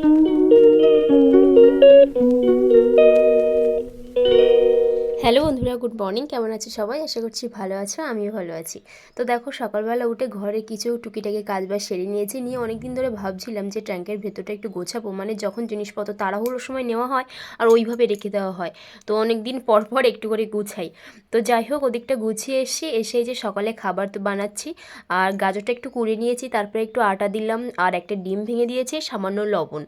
Thank you. Hello বন্ধুরা, good morning. কেমন আছে সবাই? আশা করছি ভালো আছো, আমিও ভালো আছি। তো দেখো, সকালবেলা উঠে ঘরে কিছু টুকিটাকি কাজ বাজ সেরে নিয়েছি, নিয়ে অনেক দিন ধরে ভাবছিলাম যে ট্যাঙ্কের ভেতরটা একটু গোছাবো মানে যখন জিনিসপত্র তাড়াহুড়োর সময় নেওয়া হয় আর ওইভাবে রেখে দেওয়া হয়। তো অনেক দিন পর পর একটু করে গুছাই। তো যাই হোক, ওদিকটা গুছিয়ে এসে এসে যে সকালে খাবার তো বানাচ্ছি, আর গাজরটা একটু কুড়ে নিয়েছি, তারপরে একটু আটা দিলাম, আর একটা ডিম ভেঙে দিয়েছি, সামান্য লবণ।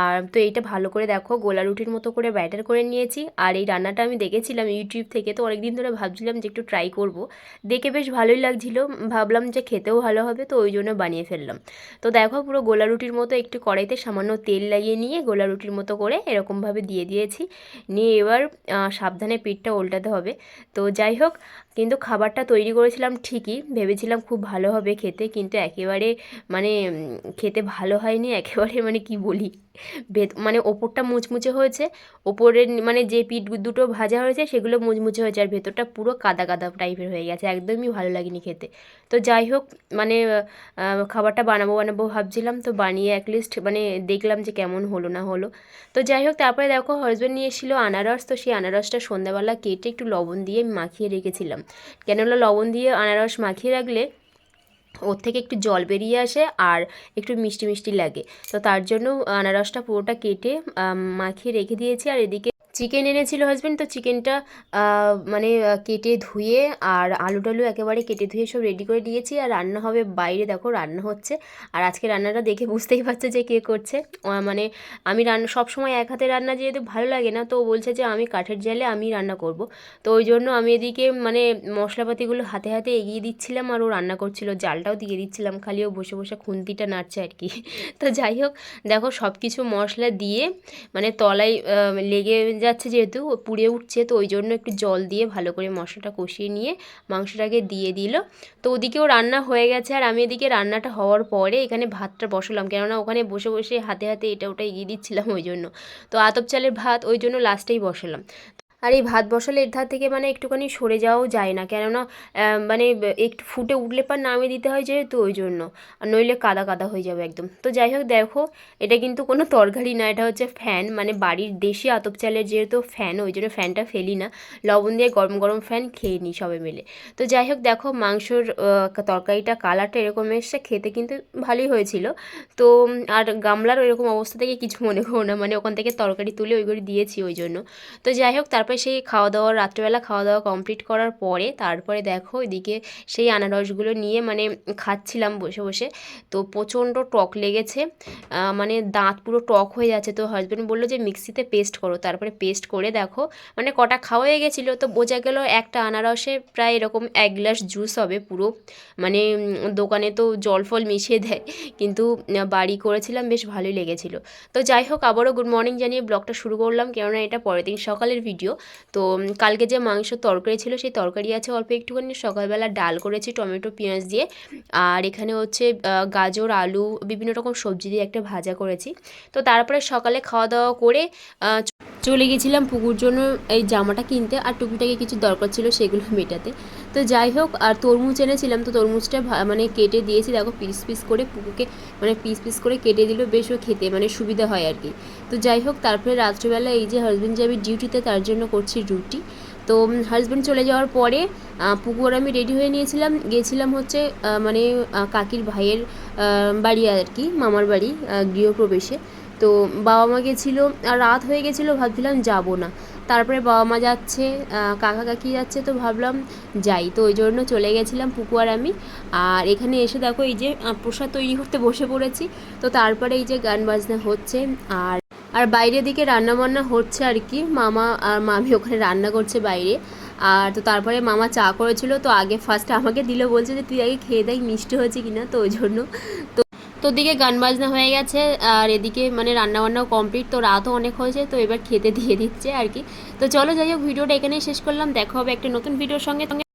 আর তো এইটা ভালো করে দেখো, গোলা রুটির মতো করে ব্যাটার করে নিয়েছি, আর এই রান্নাটা আমি দেখেছিলাম ইউটিউব থেকে, তো অনেকদিন ধরে ভাবছিলাম যে একটু ট্রাই করব। দেখে বেশ ভালোই লাগছিল, ভাবলাম যে খেতেও ভালো হবে, তো ওই জন্য বানিয়ে ফেললাম। তো দেখো পুরো গোলা রুটির মতো একটু কড়াইতে সামান্য তেল লাগিয়ে নিয়ে গোলা রুটির মতো করে এরকমভাবে দিয়ে দিয়েছি। নিয়ে এবার সাবধানে পিঠটা উল্টাতে হবে। তো যাই হোক, কিন্তু খাবারটা তৈরি করেছিলাম ঠিকই, ভেবেছিলাম খুব ভালো হবে খেতে, কিন্তু একেবারে মানে খেতে ভালো হয়নি, একেবারে মানে কি বলি? ভেত মানে ওপরটা মুচমুচে হয়েছে, ওপরের মানে যে পিঠ দুটো ভাজা হয়েছে সেগুলো মুচমুচে হয়েছে আর ভেতরটা পুরো কাদা কাদা টাইপের হয়ে গেছে, একদমই ভালো লাগেনি খেতে। তো যাই হোক মানে খাবারটা বানাবো বানাবো ভাবছিলাম, তো বানিয়ে অ্যাটলিস্ট মানে দেখলাম যে কেমন হলো না হলো। তো যাই হোক, তারপরে দেখো হাজব্যান্ড নিয়ে এসেছিল আনারস, তো সেই আনারসটা সন্ধ্যাবেলা কেটে একটু লবণ দিয়ে মাখিয়ে রেখেছিলাম। কেননা লবণ দিয়ে আনারস মাখিয়ে রাখলে ওর থেকে একটু জল বেরিয়ে আসে আর একটু মিষ্টি মিষ্টি লাগে। তো তার জন্য আনারসটা পুরোটা কেটে মাখিয়ে রেখে দিয়েছি আর এদিকে চিকেন এনেছিল হাজব্যান্ড তো চিকেনটা মানে কেটে ধুয়ে আর আলু টালু একেবারে কেটে ধুয়ে সব রেডি করে দিয়েছি। আর রান্না হবে বাইরে, দেখো রান্না হচ্ছে। আর আজকে রান্নাটা দেখে বুঝতেই পারছে যে কে করছে। মানে আমি রান্না সব সময় এক হাতে রান্না যেহেতু ভালো লাগে না, তো বলছে যে আমি কাঠের জালে আমি রান্না করব। তো ওই জন্য আমি এদিকে মানে মশলাপাতিগুলো হাতে হাতে এগিয়ে দিচ্ছিলাম আর ও রান্না করছিল। জালটাও দিয়ে দিচ্ছিলাম, খালি ও বসে বসে খুন্তিটা নাড়ছে আর কি। তো যাই হোক, দেখো সব কিছু মশলা দিয়ে মানে তলায় লেগে যাচ্ছে যেহেতু পুড়ে উঠছে, তো ওই জন্য একটু জল দিয়ে ভালো করে মশলাটা কষিয়ে নিয়ে মাংসটাকে দিয়ে দিল। তো ওদিকেও রান্না হয়ে গেছে, আর আমি এদিকে রান্নাটা হওয়ার পরে এখানে ভাতটা বসালাম। কেননা ওখানে বসে বসে হাতে হাতে এটা, ওটা এগিয়ে দিচ্ছিলাম ওই জন্য। তো আতপ চালের ভাত ওই জন্য লাস্টেই বসালাম। আর এই ভাত বসালে এর ধার থেকে মানে একটুখানি সরে যাওয়াও যায় না। কেননা মানে একটু ফুটে উঠলে পর নামিয়ে দিতে হয় যেহেতু ওই জন্য। আর নইলে কাদা কাদা হয়ে যাবে একদম। তো যাই হোক, দেখো, এটা কিন্তু কোনো তরকারি না, এটা হচ্ছে ফ্যান। মানে বাড়ির দেশি আতপ চালের যেহেতু ফ্যান, ওই জন্য ফ্যানটা ফেলি না। লবণ দিয়ে গরম গরম ফ্যান খেয়ে নিই সবাই মিলে। তো যাই হোক, দেখো, মাংসর তরকারিটা, কালারটা এরকম এসছে, খেতে কিন্তু ভালোই হয়েছিল। তো, আর গামলার ওইরকম অবস্থা থেকে কিছু মনে করো না মানে ওখান থেকে তরকারি তুলে ওইগুলি দিয়েছি ওই জন্য। তো যাই হোক, তারপর তারপরে সেই খাওয়া দাওয়া রাত্রেবেলা খাওয়া দাওয়া কমপ্লিট করার পরে তারপরে দেখো এদিকে সেই আনারসগুলো নিয়ে মানে খাচ্ছিলাম বসে বসে। তো প্রচণ্ড টক লেগেছে। মানে দাঁত পুরো টক হয়ে যাচ্ছে। তো হাজব্যান্ড বলল যে, মিক্সিতে পেস্ট করো। তারপরে পেস্ট করে দেখো মানে কটা খাওয়া হয়ে গেছিল। তো বোঝা গেল একটা আনারসে প্রায় এরকম এক গ্লাস জুস হবে পুরো। মানে দোকানে তো জল ফল মিশিয়ে দেয়। কিন্তু বাড়ি করেছিলাম, বেশ ভালোই লেগেছিলো। তো যাই হোক, আবারও গুড মর্নিং জানিয়ে ব্লগটা শুরু করলাম। কেননা এটা পরের দিন সকালের ভিডিও তো কালকে যে মাংস তরকারি ছিল সেই তরকারি আছে অল্প একটুখানি। সকালবেলা ডাল করেছি, টমেটো, পেঁয়াজ দিয়ে। আর এখানে হচ্ছে গাজর, আলু, বিভিন্ন রকম সবজি দিয়ে একটা ভাজা করেছি। তো তারপরে সকালে খাওয়া দাওয়া করে চলে গেছিলাম পুকুর জন্য এই জামাটা কিনতে, আর টুপিটাকে কিছু দরকার ছিল সেগুলো মেটাতে। তো যাই হোক, আর তরমুজ এনেছিলাম, তো তরমুজটা মানে কেটে দিয়েছি, দেখো পিস পিস করে পুকুরকে মানে পিস পিস করে কেটে দিল, বেশ ও খেতে মানে সুবিধা হয় আর কি। তো যাই হোক, তারপরে রাত্রিবেলা এই যে হাজব্যান্ড যাবে ডিউটিতে তার জন্য করছি রুটি। তো হাজব্যান্ড চলে যাওয়ার পরে পুকুর আমি রেডি হয়ে নিয়েছিলাম। গিয়েছিলাম হচ্ছে মানে কাকির ভাইয়ের বাড়ি আর কি, মামার বাড়ি গৃহপ্রবেশে। তো বাবা মা গেছিল, আর রাত হয়ে গেছিল, ভাবছিলাম যাব না। তারপরে বাবা মা যাচ্ছে কাকা কাকি যাচ্ছে, তো ভাবলাম যাই। তো ওই জন্য চলে গেছিলাম পুকুয়ার আমি। আর এখানে এসে দেখো এই যে প্রসাদ তৈরি করতে বসে পড়েছি। তো তারপরে এই যে গান বাজনা হচ্ছে, আর আর বাইরের দিকে রান্না বান্না হচ্ছে আর কি। মামা আর মামি ওখানে রান্না করছে বাইরে। আর তো তারপরে মামা চা করেছিল, তো আগে ফার্স্ট আমাকে দিল, বলছে যে, তুই আগে খেয়ে দেখ, মিষ্টি হয়েছে কিনা? তো ওই জন্য, তো তো দিকে গান বাজনা হয়ে গেছে, আর এদিকে মানে রান্নাবান্নাও কমপ্লিট তো রাতও অনেক হয়েছে, তো এবার খেতে দিয়ে দিচ্ছে আর কি। তো চলো যাই হোক, ভিডিওটা এখানেই শেষ করলাম, দেখা হবে একটা নতুন ভিডিওর সঙ্গে